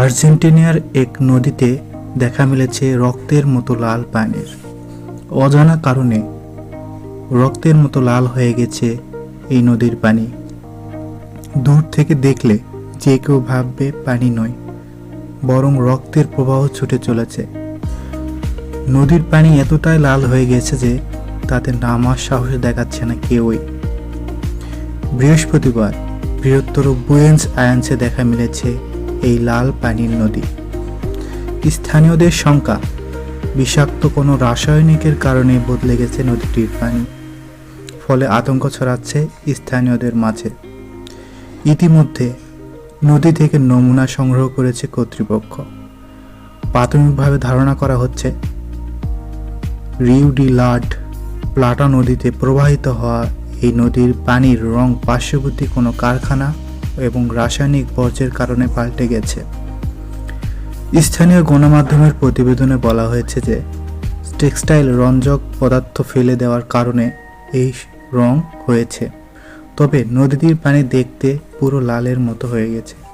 আর্জেন্টিনার এক নদীতে দেখা মিলেছে রক্তের মতো লাল পানির। অজানা কারণে রক্তের মতো লাল হয়ে গেছে এই নদীর পানি। দূর থেকে দেখলে যে কেউ ভাববে পানি নয়, বরং রক্তের প্রবাহ ছুটে চলেছে। নদীর পানি এতটাই লাল হয়ে গেছে যে তাতে নামার সাহস দেখাচ্ছে না কেউই। বৃহস্পতিবার বৃহত্তর বুয়েন্স আয়ান্সে দেখা মিলেছে এই লাল পানির নদী। স্থানীয়দের শঙ্কা, বিষাক্ত কোনো রাসায়নিকের কারণে বদলে গেছে নদীটির পানি, ফলে আতঙ্ক ছড়াচ্ছে স্থানীয়দের মাঝে। ইতিমধ্যে নদী থেকে নমুনা সংগ্রহ করেছে কর্তৃপক্ষ। প্রাথমিকভাবে ধারণা করা হচ্ছে, রিউ ডি লাড প্লাটা নদীতে প্রবাহিত হওয়া এই নদীর পানির রং পার্শ্ববর্তী কোনো কারখানা এবং রাসায়নিক বর্জ্যের কারণে পাল্টে গেছে। স্থানীয় গণমাধ্যমের প্রতিবেদনে বলা হয়েছে যে, টেক্সটাইল রঞ্জক পদার্থ ফেলে দেওয়ার কারণে এই রং হয়েছে। তবে নদীটির পানি দেখতে পুরো লালের মতো হয়ে গেছে।